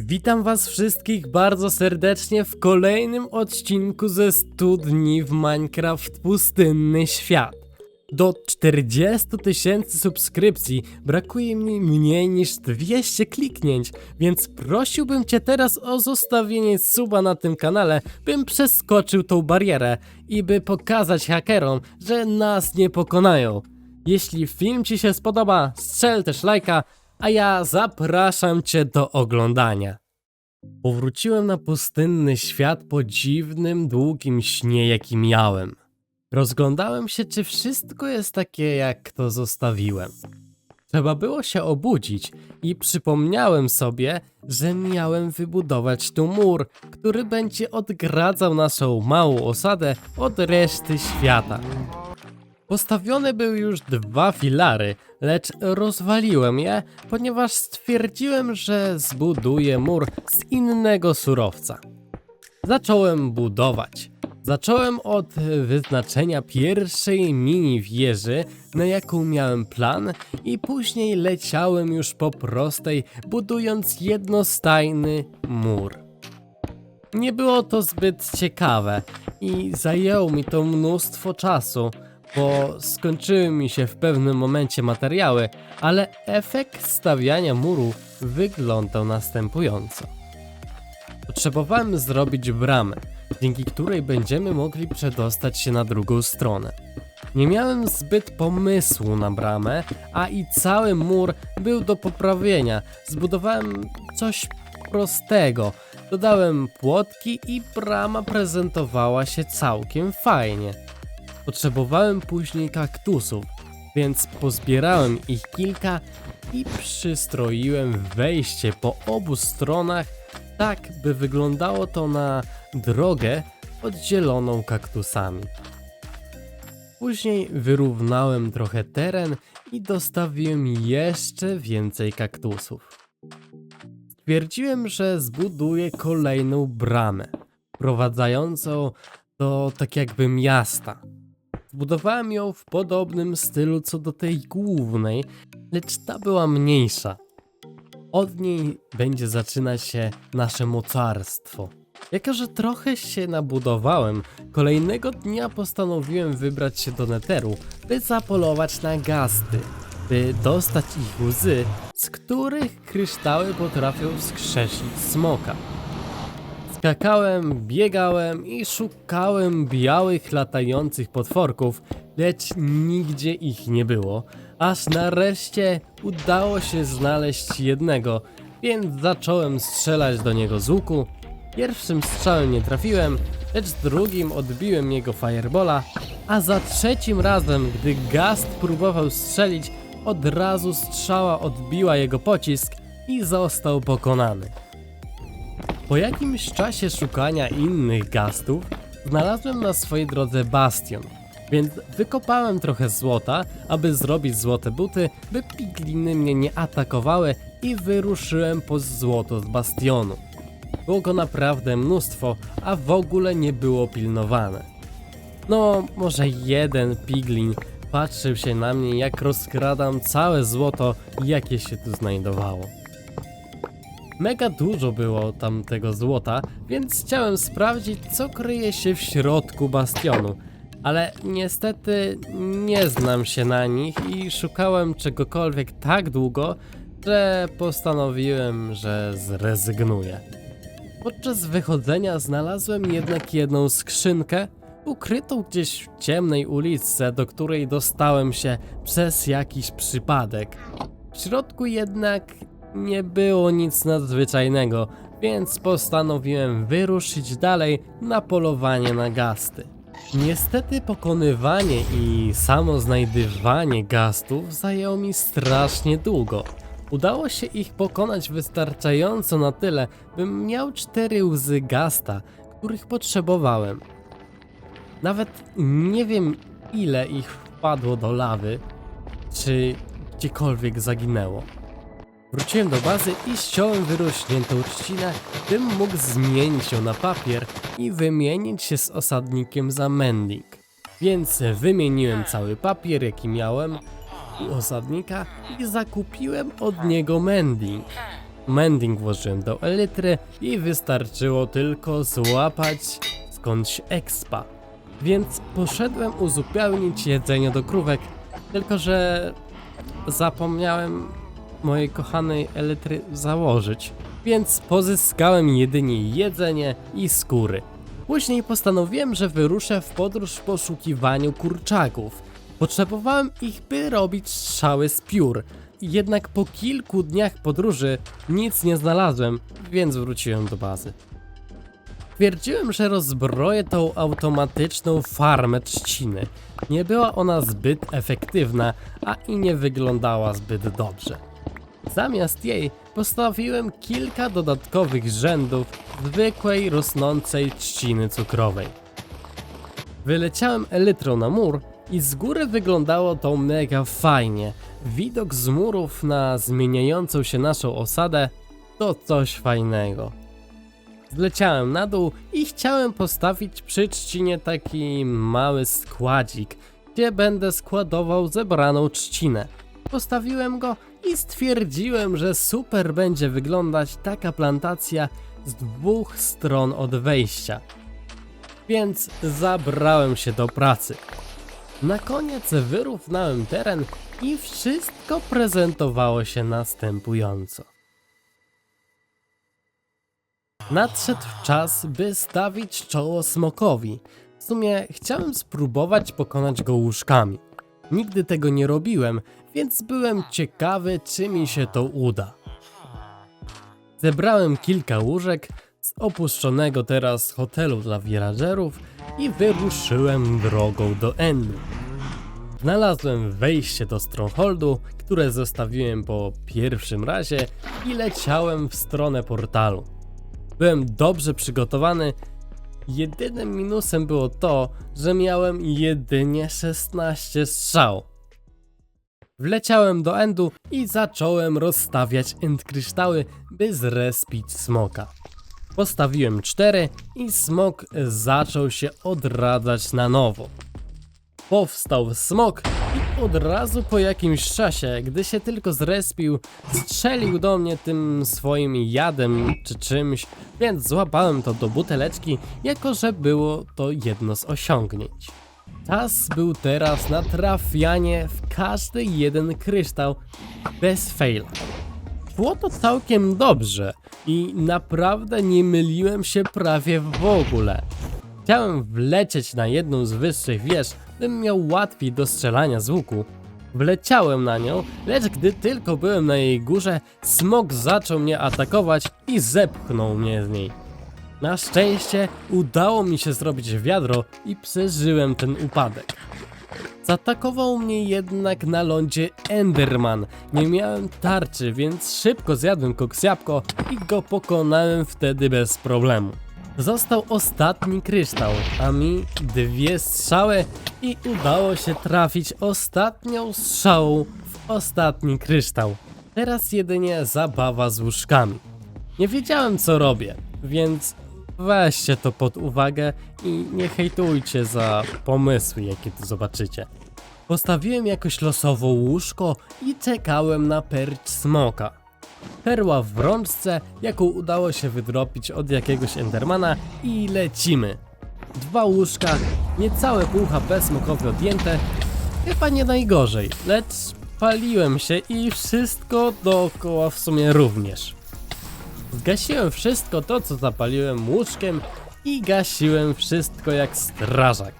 Witam was wszystkich bardzo serdecznie w kolejnym odcinku ze 100 dni w Minecraft Pustynny Świat. Do 40 tysięcy subskrypcji brakuje mi mniej niż 200 kliknięć, więc prosiłbym cię teraz o zostawienie suba na tym kanale, bym przeskoczył tą barierę i by pokazać hakerom, że nas nie pokonają. Jeśli film ci się spodoba, strzel też lajka, a ja zapraszam cię do oglądania. Powróciłem na pustynny świat po dziwnym, długim śnie, jaki miałem. Rozglądałem się, czy wszystko jest takie, jak to zostawiłem. Trzeba było się obudzić i przypomniałem sobie, że miałem wybudować tu mur, który będzie odgradzał naszą małą osadę od reszty świata. Postawione były już dwa filary, lecz rozwaliłem je, ponieważ stwierdziłem, że zbuduję mur z innego surowca. Zacząłem budować. Zacząłem od wyznaczenia pierwszej mini wieży, na jaką miałem plan, i później leciałem już po prostej, budując jednostajny mur. Nie było to zbyt ciekawe i zajęło mi to mnóstwo czasu, bo skończyły mi się w pewnym momencie materiały, ale efekt stawiania muru wyglądał następująco. Potrzebowałem zrobić bramę, dzięki której będziemy mogli przedostać się na drugą stronę. Nie miałem zbyt pomysłu na bramę, a i cały mur był do poprawienia. Zbudowałem coś prostego. Dodałem płotki i brama prezentowała się całkiem fajnie. Potrzebowałem później kaktusów, więc pozbierałem ich kilka i przystroiłem wejście po obu stronach, tak by wyglądało to na drogę oddzieloną kaktusami. Później wyrównałem trochę teren i dostawiłem jeszcze więcej kaktusów. Stwierdziłem, że zbuduję kolejną bramę, prowadzającą do tak jakby miasta. Zbudowałem ją w podobnym stylu co do tej głównej, lecz ta była mniejsza. Od niej będzie zaczynać się nasze mocarstwo. Jako, że trochę się nabudowałem, kolejnego dnia postanowiłem wybrać się do Netheru, by zapolować na gasty, by dostać ich łzy, z których kryształy potrafią wskrzesić smoka. Skakałem, biegałem i szukałem białych latających potworków, lecz nigdzie ich nie było, aż nareszcie udało się znaleźć jednego, więc zacząłem strzelać do niego z łuku. Pierwszym strzałem nie trafiłem, lecz drugim odbiłem jego firebola, a za trzecim razem, gdy Gast próbował strzelić, od razu strzała odbiła jego pocisk i został pokonany. Po jakimś czasie szukania innych gastów, znalazłem na swojej drodze bastion, więc wykopałem trochę złota, aby zrobić złote buty, by pigliny mnie nie atakowały i wyruszyłem po złoto z bastionu. Było go naprawdę mnóstwo, a w ogóle nie było pilnowane. No, może jeden piglin patrzył się na mnie, jak rozkradam całe złoto, jakie się tu znajdowało. Mega dużo było tam tego złota, więc chciałem sprawdzić, co kryje się w środku bastionu. Ale niestety nie znam się na nich i szukałem czegokolwiek tak długo, że postanowiłem, że zrezygnuję. Podczas wychodzenia znalazłem jednak jedną skrzynkę, ukrytą gdzieś w ciemnej uliczce, do której dostałem się przez jakiś przypadek. W środku jednak nie było nic nadzwyczajnego, więc postanowiłem wyruszyć dalej na polowanie na gasty. Niestety pokonywanie i samo znajdywanie gastów zajęło mi strasznie długo. Udało się ich pokonać wystarczająco na tyle, bym miał cztery łzy gasta, których potrzebowałem. Nawet nie wiem ile ich wpadło do lawy, czy gdziekolwiek zaginęło. Wróciłem do bazy i ściąłem wyrośniętą trzcinę, bym mógł zmienić ją na papier i wymienić się z osadnikiem za mending. Więc wymieniłem cały papier, jaki miałem u osadnika i zakupiłem od niego mending. Mending włożyłem do elitry i wystarczyło tylko złapać skądś expa. Więc poszedłem uzupełnić jedzenie do krówek, tylko że zapomniałem mojej kochanej elitry założyć, więc pozyskałem jedynie jedzenie i skóry. Później postanowiłem, że wyruszę w podróż w poszukiwaniu kurczaków. Potrzebowałem ich, by robić strzały z piór. Jednak po kilku dniach podróży nic nie znalazłem, więc wróciłem do bazy. Twierdziłem, że rozbroję tą automatyczną farmę trzciny. Nie była ona zbyt efektywna, a i nie wyglądała zbyt dobrze. Zamiast jej postawiłem kilka dodatkowych rzędów zwykłej rosnącej trzciny cukrowej. Wyleciałem elytrą na mur i z góry wyglądało to mega fajnie. Widok z murów na zmieniającą się naszą osadę to coś fajnego. Zleciałem na dół i chciałem postawić przy trzcinie taki mały składzik, gdzie będę składował zebraną trzcinę. Postawiłem go i stwierdziłem, że super będzie wyglądać taka plantacja z dwóch stron od wejścia. Więc zabrałem się do pracy. Na koniec wyrównałem teren i wszystko prezentowało się następująco. Nadszedł czas, by stawić czoło smokowi. W sumie chciałem spróbować pokonać go łóżkami. Nigdy tego nie robiłem, więc byłem ciekawy, czy mi się to uda. Zebrałem kilka łóżek z opuszczonego teraz hotelu dla villagerów i wyruszyłem drogą do Ennu. Znalazłem wejście do Strongholdu, które zostawiłem po pierwszym razie i leciałem w stronę portalu. Byłem dobrze przygotowany. Jedynym minusem było to, że miałem jedynie 16 strzał. Wleciałem do endu i zacząłem rozstawiać end kryształy, by zrespić smoka. Postawiłem 4 i smok zaczął się odradzać na nowo. Powstał smok i od razu po jakimś czasie, gdy się tylko zrespił, strzelił do mnie tym swoim jadem czy czymś, więc złapałem to do buteleczki, jako że było to jedno z osiągnięć. Czas był teraz na trafianie w każdy jeden kryształ bez faila. Szło to całkiem dobrze i naprawdę nie myliłem się prawie w ogóle. Chciałem wlecieć na jedną z wyższych wież, bym miał łatwiej do strzelania z łuku. Wleciałem na nią, lecz gdy tylko byłem na jej górze, smok zaczął mnie atakować i zepchnął mnie z niej. Na szczęście udało mi się zrobić wiadro i przeżyłem ten upadek. Zaatakował mnie jednak na lądzie Enderman. Nie miałem tarczy, więc szybko zjadłem koksjabłko i go pokonałem wtedy bez problemu. Został ostatni kryształ, a mi dwie strzały i udało się trafić ostatnią strzałą w ostatni kryształ. Teraz jedynie zabawa z łóżkami. Nie wiedziałem co robię, więc weźcie to pod uwagę i nie hejtujcie za pomysły, jakie tu zobaczycie. Postawiłem jakoś losowo łóżko i czekałem na perć smoka. Perła w rączce, jaką udało się wydropić od jakiegoś Endermana i lecimy. Dwa łóżka, niecałe pół HP smokowe odjęte, chyba nie najgorzej, lecz paliłem się i wszystko dookoła w sumie również. Zgasiłem wszystko to, co zapaliłem łóżkiem i gasiłem wszystko jak strażak.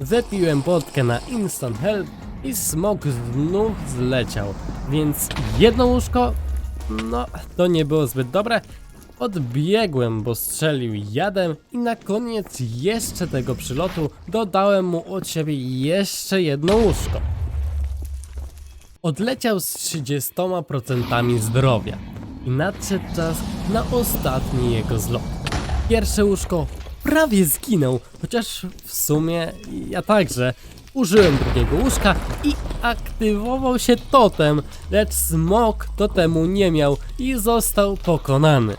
Zepiłem potkę na instant help i smok znów zleciał, więc jedno łóżko, no to nie było zbyt dobre. Odbiegłem, bo strzelił jadem i na koniec jeszcze tego przylotu dodałem mu od siebie jeszcze jedno łóżko. Odleciał z 30% zdrowia i nadszedł czas na ostatni jego zlot. Pierwsze łóżko prawie zginął, chociaż w sumie ja także. Użyłem drugiego łóżka i aktywował się totem, lecz smok totemu nie miał i został pokonany.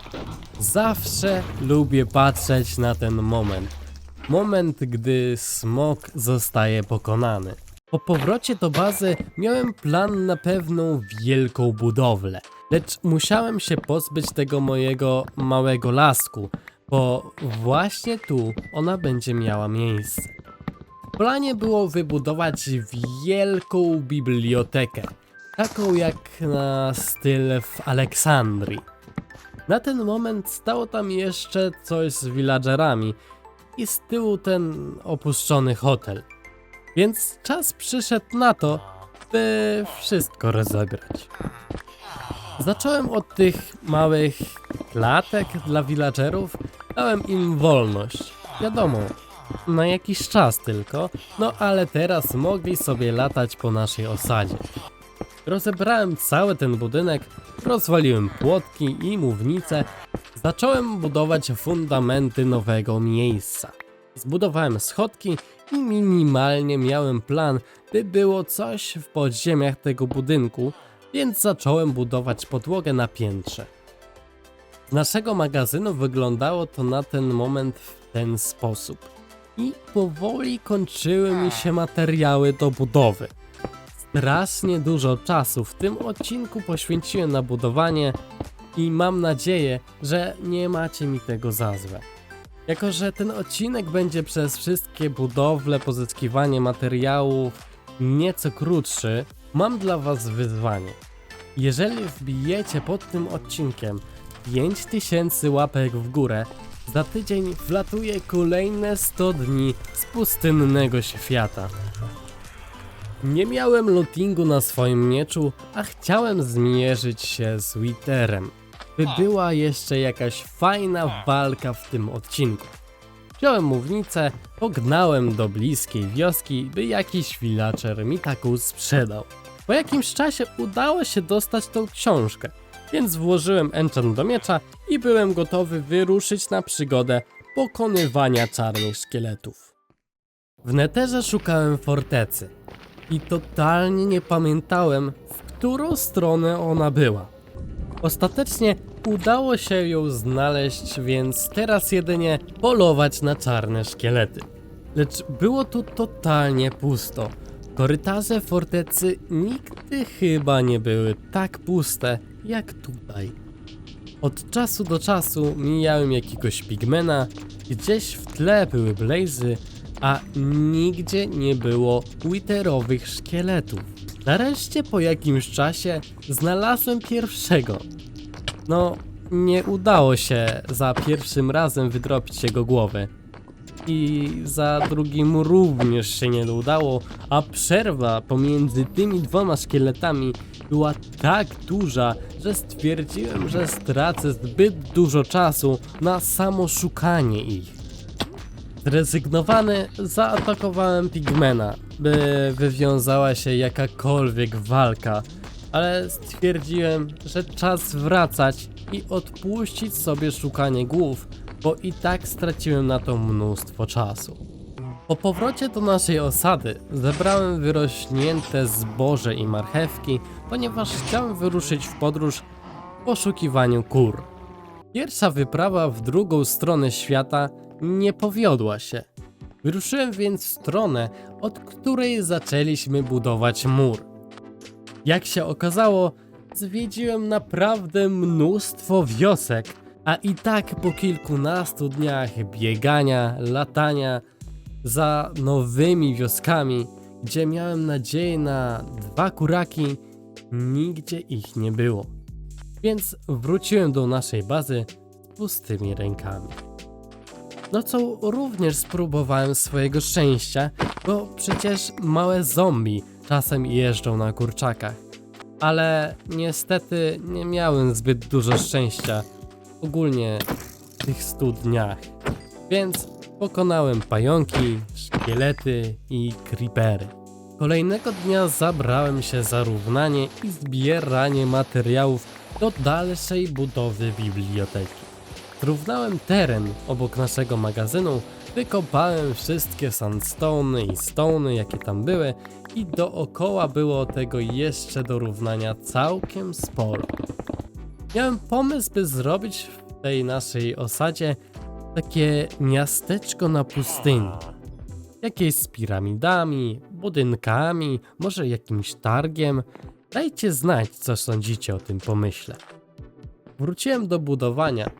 Zawsze lubię patrzeć na ten moment. Moment, gdy smok zostaje pokonany. Po powrocie do bazy miałem plan na pewną wielką budowlę. Lecz musiałem się pozbyć tego mojego małego lasku, bo właśnie tu ona będzie miała miejsce. Planie było wybudować wielką bibliotekę, taką jak na styl w Aleksandrii. Na ten moment stało tam jeszcze coś z villagerami i z tyłu ten opuszczony hotel. Więc czas przyszedł na to, by wszystko rozegrać. Zacząłem od tych małych klatek dla villagerów, dałem im wolność. Wiadomo, na jakiś czas tylko, no ale teraz mogli sobie latać po naszej osadzie. Rozebrałem cały ten budynek, rozwaliłem płotki i mównice, zacząłem budować fundamenty nowego miejsca. Zbudowałem schodki i minimalnie miałem plan, by było coś w podziemiach tego budynku, więc zacząłem budować podłogę na piętrze. Z naszego magazynu wyglądało to na ten moment w ten sposób. I powoli kończyły mi się materiały do budowy. Strasznie dużo czasu w tym odcinku poświęciłem na budowanie i mam nadzieję, że nie macie mi tego za złe. Jako, że ten odcinek będzie przez wszystkie budowle, pozyskiwanie materiałów nieco krótszy, mam dla Was wyzwanie. Jeżeli wbijecie pod tym odcinkiem 5000 łapek w górę, za tydzień wlatuje kolejne 100 dni z pustynnego świata. Nie miałem lootingu na swoim mieczu, a chciałem zmierzyć się z Witherem, by była jeszcze jakaś fajna walka w tym odcinku. Wziąłem mównicę, pognałem do bliskiej wioski, by jakiś villager mi taką sprzedał. Po jakimś czasie udało się dostać tą książkę, więc włożyłem enchant do miecza i byłem gotowy wyruszyć na przygodę pokonywania czarnych szkieletów. W neterze szukałem fortecy i totalnie nie pamiętałem, w którą stronę ona była. Ostatecznie udało się ją znaleźć, więc teraz jedynie polować na czarne szkielety. Lecz było tu totalnie pusto. Korytarze fortecy nigdy chyba nie były tak puste jak tutaj. Od czasu do czasu mijałem jakiegoś pigmena, gdzieś w tle były blazy, a nigdzie nie było witerowych szkieletów. Nareszcie po jakimś czasie znalazłem pierwszego. No, nie udało się za pierwszym razem wydropić jego głowy. I za drugim również się nie udało, a przerwa pomiędzy tymi dwoma szkieletami była tak duża, że stwierdziłem, że stracę zbyt dużo czasu na samo szukanie ich. Zrezygnowany, zaatakowałem Pigmena, by wywiązała się jakakolwiek walka, ale stwierdziłem, że czas wracać i odpuścić sobie szukanie głów, bo i tak straciłem na to mnóstwo czasu. Po powrocie do naszej osady zebrałem wyrośnięte zboże i marchewki, ponieważ chciałem wyruszyć w podróż w poszukiwaniu kur. Pierwsza wyprawa w drugą stronę świata nie powiodła się. Wyruszyłem więc w stronę, od której zaczęliśmy budować mur. Jak się okazało, zwiedziłem naprawdę mnóstwo wiosek, a i tak po kilkunastu dniach biegania, latania za nowymi wioskami, gdzie miałem nadzieję na dwa kuraki, nigdzie ich nie było. Więc wróciłem do naszej bazy z pustymi rękami. Nocą również spróbowałem swojego szczęścia, bo przecież małe zombie czasem jeżdżą na kurczakach. Ale niestety nie miałem zbyt dużo szczęścia, ogólnie w tych stu dniach. Więc pokonałem pająki, szkielety i creepery. Kolejnego dnia zabrałem się za równanie i zbieranie materiałów do dalszej budowy biblioteki. Zrównałem teren obok naszego magazynu, wykopałem wszystkie sandstony i stony, jakie tam były i dookoła było tego jeszcze do równania całkiem sporo. Miałem pomysł, by zrobić w tej naszej osadzie takie miasteczko na pustyni. Jakieś z piramidami, budynkami, może jakimś targiem Dajcie znać, co sądzicie o tym pomyśle. Wróciłem do budowania.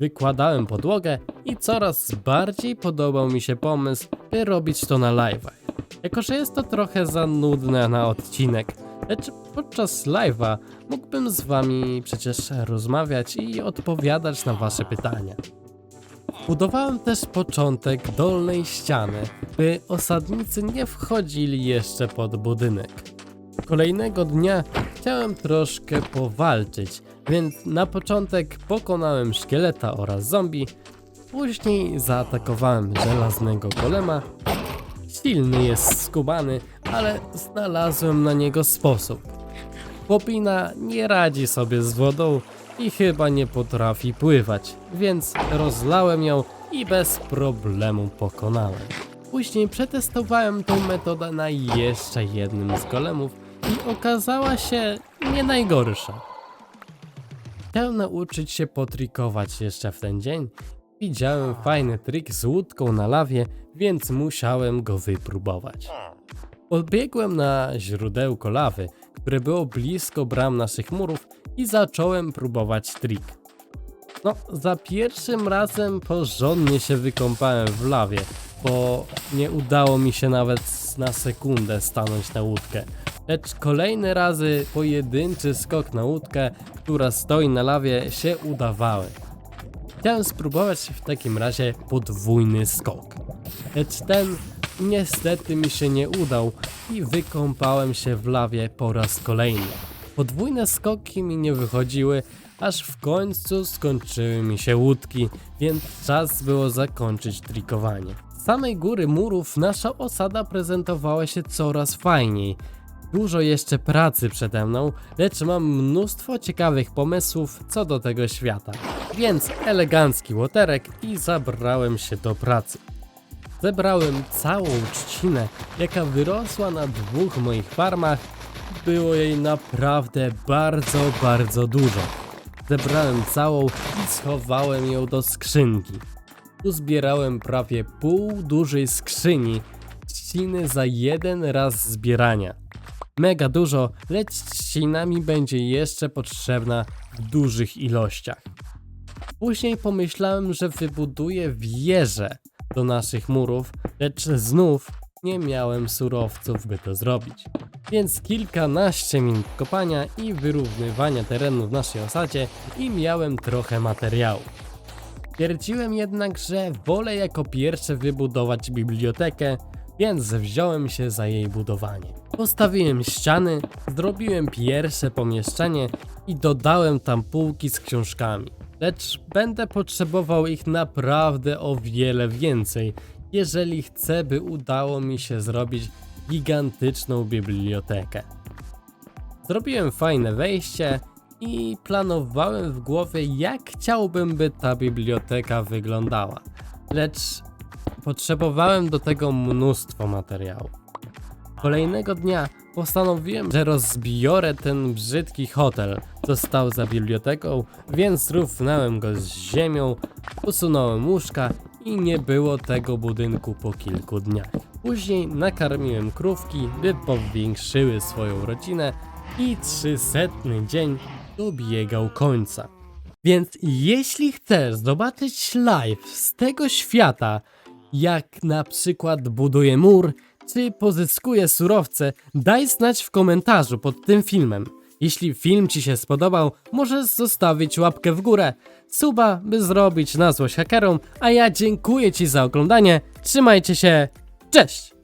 Wykładałem podłogę i coraz bardziej podobał mi się pomysł, by robić to na live'ach. Jako, że jest to trochę za nudne na odcinek, lecz podczas live'a mógłbym z wami przecież rozmawiać i odpowiadać na wasze pytania. Budowałem też początek dolnej ściany, by osadnicy nie wchodzili jeszcze pod budynek. Kolejnego dnia chciałem troszkę powalczyć, więc na początek pokonałem szkieleta oraz zombie, później zaatakowałem żelaznego golema. Silny jest skubany, ale znalazłem na niego sposób. Chłopina nie radzi sobie z wodą i chyba nie potrafi pływać, więc rozlałem ją i bez problemu pokonałem. Później przetestowałem tą metodę na jeszcze jednym z golemów i okazała się nie najgorsza. Chciałem nauczyć się potrikować jeszcze w ten dzień. Widziałem fajny trik z łódką na lawie, więc musiałem go wypróbować. Podbiegłem na źródełko lawy, które było blisko bram naszych murów i zacząłem próbować trik. No, za pierwszym razem porządnie się wykąpałem w lawie, bo nie udało mi się nawet na sekundę stanąć na łódkę. Lecz kolejne razy pojedynczy skok na łódkę, która stoi na lawie, się udawały. Chciałem spróbować w takim razie podwójny skok. Lecz ten niestety mi się nie udał i wykąpałem się w lawie po raz kolejny. Podwójne skoki mi nie wychodziły, aż w końcu skończyły mi się łódki, więc czas było zakończyć trikowanie. Z samej góry murów nasza osada prezentowała się coraz fajniej. Dużo jeszcze pracy przede mną, lecz mam mnóstwo ciekawych pomysłów co do tego świata. Więc elegancki łoterek i zabrałem się do pracy. Zebrałem całą trzcinę, jaka wyrosła na dwóch moich farmach. Było jej naprawdę bardzo, bardzo dużo. Zebrałem całą i schowałem ją do skrzynki. Uzbierałem prawie pół dużej skrzyni trzciny za jeden raz zbierania. Mega dużo, lecz trzcina mi będzie jeszcze potrzebna w dużych ilościach. Później pomyślałem, że wybuduję wieżę do naszych murów, lecz znów nie miałem surowców, by to zrobić. Więc kilkanaście minut kopania i wyrównywania terenu w naszej osadzie i miałem trochę materiału. Stwierdziłem jednak, że wolę jako pierwsze wybudować bibliotekę, więc wziąłem się za jej budowanie. Postawiłem ściany, zrobiłem pierwsze pomieszczenie i dodałem tam półki z książkami. Lecz będę potrzebował ich naprawdę o wiele więcej, jeżeli chcę, by udało mi się zrobić gigantyczną bibliotekę. Zrobiłem fajne wejście i planowałem w głowie, jak chciałbym, by ta biblioteka wyglądała. Lecz potrzebowałem do tego mnóstwo materiału. Kolejnego dnia postanowiłem, że rozbiorę ten brzydki hotel, co stał za biblioteką, więc równałem go z ziemią, usunąłem łóżka i nie było tego budynku po kilku dniach. Później nakarmiłem krówki, by powiększyły swoją rodzinę i 300 dzień dobiegał końca. Więc jeśli chcesz zobaczyć live z tego świata, jak na przykład buduje mur, czy pozyskuje surowce, daj znać w komentarzu pod tym filmem. Jeśli film Ci się spodobał, możesz zostawić łapkę w górę, suba, by zrobić na złość hakerom, a ja dziękuję Ci za oglądanie, trzymajcie się, cześć!